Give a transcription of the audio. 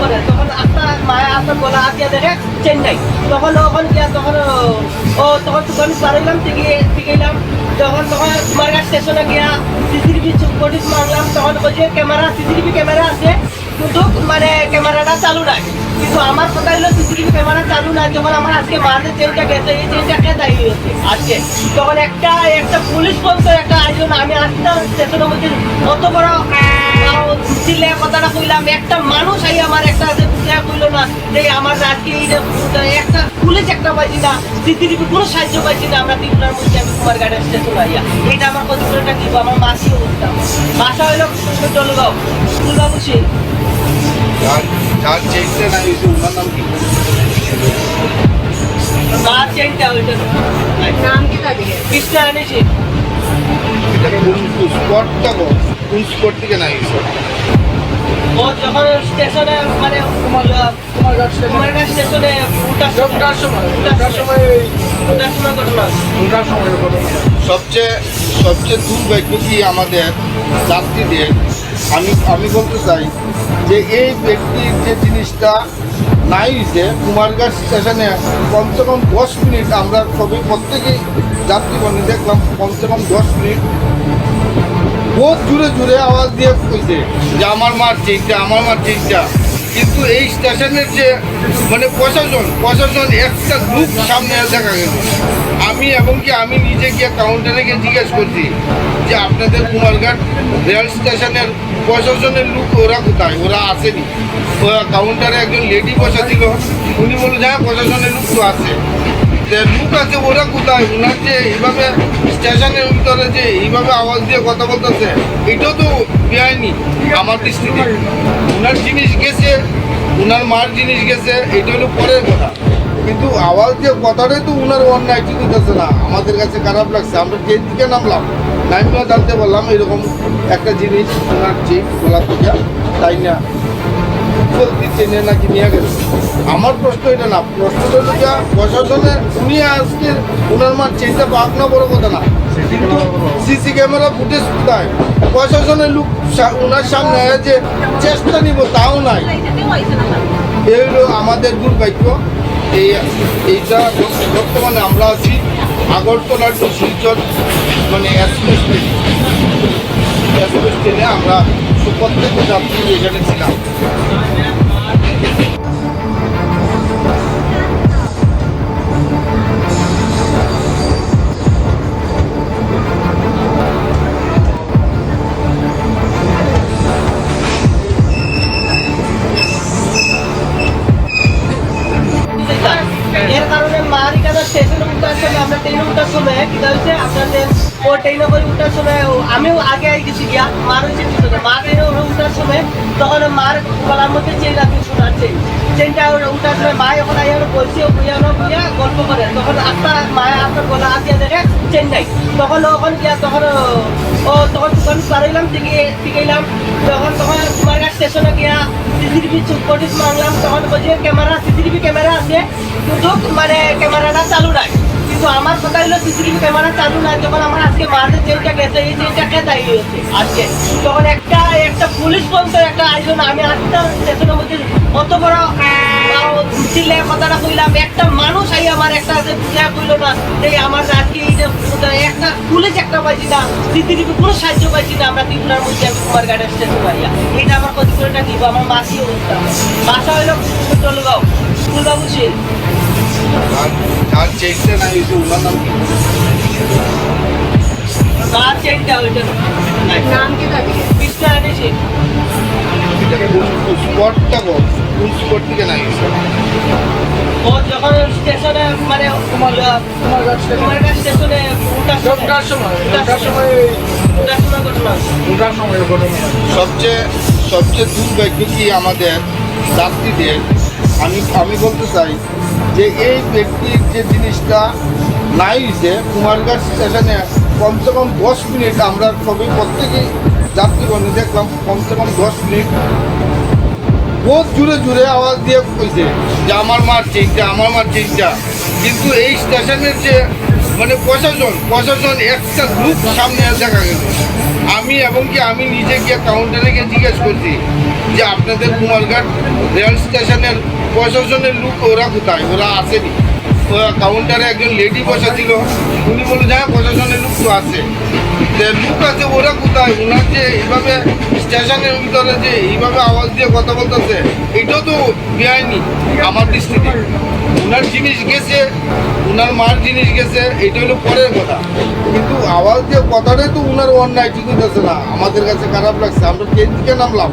করে তখন একটা মায়া আপনার গলা হাত দিয়ে দেখে চেন্নাই। তখন ওখান গিয়া তখন ও- তখন তখন পারাইলাম থেকে টিকাইলাম যখন, তখন কুমারঘাট স্টেশনে গিয়া সিসিটিভি ফুটেজ মারলাম। তখন বলছে, ক্যামেরা সিসিটিভি ক্যামেরা আছে। কিন্তু মানে ক্যামেরাটা চালু নাই। কিন্তু আমার কথা হলো সিসিটিভি ক্যামেরা চালু নাই, যখন আমার আজকে মারতে চেনটা গেছে এই চেনটা কে হয়েছে আজকে। তখন একটা একটা পুলিশ বলতো একটা আয়োজন, আমি আসতাম স্টেশনের মধ্যে অত বড় চিল্লে কথাটা কইলাম, একটা মানুষ আই আমার একটা বুঝা কইলো না, যে আমার আজকে যে একটা পুলিশ একটা পাইছি না সিসিটিভি কোনো সাহায্য পাইছি না, আমরা ত্রিপুরার মধ্যে আমি কুমার গার্ডেন স্টেশন আইয়া, এইটা আমার প্রতিফলনটা দিব আমার মাসি অবস্থা। বাসা হইল জলগাঁও ফুলবাবুসি যার যার চেকটা না হয়েছে ওনার নাম কি? মা চেনটা হইল নাম কি থাকে কৃষ্ণ আনিছি এটা কোন স্পটটা কোন কোন স্পট থেকে না হয়েছে ও যখন স্টেশনে মানে কুমারঘাট স্টেশন। সময় সময় উঠার সময় ঘটনা। উঠার সময় ঘটনা। সবচেয়ে সবচেয়ে দুর্ভাগ্য কি আমাদের যাত্রীদের আমি আমি বলতে চাই যে এই ব্যক্তির যে জিনিসটা নাই যে কুমারঘাট স্টেশনে কমসে কম দশ মিনিট আমরা সবই প্রত্যেকেই যাত্রীগণে দেখলাম কমসে কম দশ মিনিট। বহুত জুড়ে জুড়ে আওয়াজ দিয়ে কইছে যে আমার মার ঠিকটা, আমার মার চেকটা কিন্তু এই স্টেশনের যে মানে প্রশাসন প্রশাসন একটা গ্রুপ সামনে দেখা গেল। আমি এমনকি আমি নিজে গিয়ে কাউন্টারে গিয়ে জিজ্ঞেস করছি যে আপনাদের কুমারঘাট রেল স্টেশনের প্রশাসনের লোক ওরা কোথায়? ওরা আসেনি। ওরা কাউন্টারে একজন লেডি বসা ছিল উনি বলল যে হ্যাঁ প্রশাসনের লোক তো আছে। লোক আছে, ওরা কোথায়? ওনার যে এইভাবে স্টেশনের ভিতরে যে এইভাবে আওয়াজ দিয়ে কথা বলতেছে, এটাও তো বেআইনি আমার দৃষ্টিতে। ওনার জিনিস গেছে ওনার মার জিনিস গেছে, এটা হলো পরের কথা। কিন্তু আওয়াজ দিয়ে কথাটাই তো ওনার অন্যায় ঠিক হতেছে না। আমাদের কাছে খারাপ লাগছে। আমরা ট্রেন থেকে নামলাম নামলা জানতে পারলাম এরকম একটা জিনিস ওনার চেক খোলা থেকে তাই না? বলতে চেনে আমার প্রশ্ন এটা না। প্রশ্নটা প্রশাসনের, উনি আজকে ওনার মার চেনটা পাক না বড় কথা না। কিন্তু সিসি ক্যামেরা ফুটেজ কোথায়? প্রশাসনের লোক ওনার সামনে যে চেষ্টা নিব, তাও নাই। এই হলো আমাদের দুর্ভাগ্য। এই এইটা বর্তমানে আমরা আছি আগরতলার যে শিলচর মানে এক্সপ্রেস ট্রেন এক্সপ্রেস ট্রেনে আমরা প্রত্যেক যাত্রী এখানে ছিলাম। স্টেশনে উঠার সময় আমরা ট্রেনে উঠার সময় কি হয়েছে আপনাদের ও ট্রেনে করে উঠার সময় আমিও আগে আই গেছি গিয়া, মার হয়েছে মা ট্রেনে ওরা উঠার সময় তখন মার গলার মধ্যে চেন রাখি শোনার চেনটা ওরা উঠার সময় মা যখন আইয়া ওরা বলছে ও বুঝা না বুঝা গল্প করে। তখন একটা মায়া আপনার গলা হাত দেখে চেন নাই। তখন ওখান গিয়া তখন ও- তখন দোকান পারাইলাম থেকে টিকাইলাম। তখন তখন কুমারঘাট স্টেশনে গিয়া সিসিটিভি ফুটেজ মারলাম। তখন বলছে, ক্যামেরা সিসিটিভি ক্যামেরা আছে। কিন্তু মানে ক্যামেরাটা চালু নাই কিন্তু আমার কথা হলো সিসিটিভি ক্যামেরা চালু নাই যখন আমার আজকে মারতে চেনটা গেছে, এই চেনটা কে দায়ী হয়েছে। আজকে তখন একটা একটা পুলিশ বলতো, একটা আয়োজন আমি আসতাম স্টেশনের মধ্যে অত বড় কথাটা কইলাম একটা মানুষ আই আমার একটা কইলো না, যে আমার আজকে এই যে একটা পুলিশ একটা পাইছি না, সিসিটিভি কোনো সাহায্য পাইছি না, আমরা ত্রিপুরার মধ্যে আমি স্টেশন আইয়া। এইটা আমার প্রতিফলনটা দিব, আমার মাসি অবস্থা। বাসা হইল জলগাঁও ফুলবাবুসি যার চেকটা না ওনার নাম কি নাম কি থাকে কোন স্পটটা কোন স্পট থেকে না হয়েছে ও যখন স্টেশনে মানে কুমারঘাট কুমারঘাট স্টেশন সময়? সময় সময় উঠার ঘটনা উঠার সময় ঘটনা। সবচেয়ে সবচেয়ে দুর্ভাগ্য কি আমাদের যাত্রীদের আমি আমি বলতে চাই যে এই ব্যক্তির যে জিনিসটা নাই যে কুমারঘাট স্টেশনে কমসে কম দশ মিনিট আমরা সবই প্রত্যেকেই যাত্রীগণে দেখলাম কমসে কম দশ মিনিট। বহুত জুড়ে জুড়ে আওয়াজ দিয়ে কইছে যে আমার মার চেকটা আমার মার চেকটা কিন্তু এই স্টেশনের যে মানে প্রশাসন প্রশাসন একটা গ্রুপ সামনে দেখা গেল। আমি এবং কি আমি নিজে গিয়ে কাউন্টারে গিয়ে জিজ্ঞেস করছি যে আপনাদের কুমারঘাট রেল স্টেশনের প্রশাসনের লোক ওরা কোথায়? ওরা আসেনি। কাউন্টারে একজন লেডি বসা ছিল। উনি বলে হ্যাঁ প্রশাসনের লোক তো যে লোক আছে, ওরা কোথায়? ওনার যে এইভাবে স্টেশনের ভিতরে যে এইভাবে আওয়াজ দিয়ে কথা বলতেছে, এটাও তো বেআইনি আমার দৃষ্টিতে। ওনার জিনিস গেছে, ওনার মার জিনিস গেছে, এটা হলো পরের কথা। কিন্তু আওয়াজ দিয়ে কথাটাই তো ওনার অন্যায় ঠিক হইতেছে না। আমাদের কাছে খারাপ লাগছে। আমরা ট্রেন থেকে নামলাম।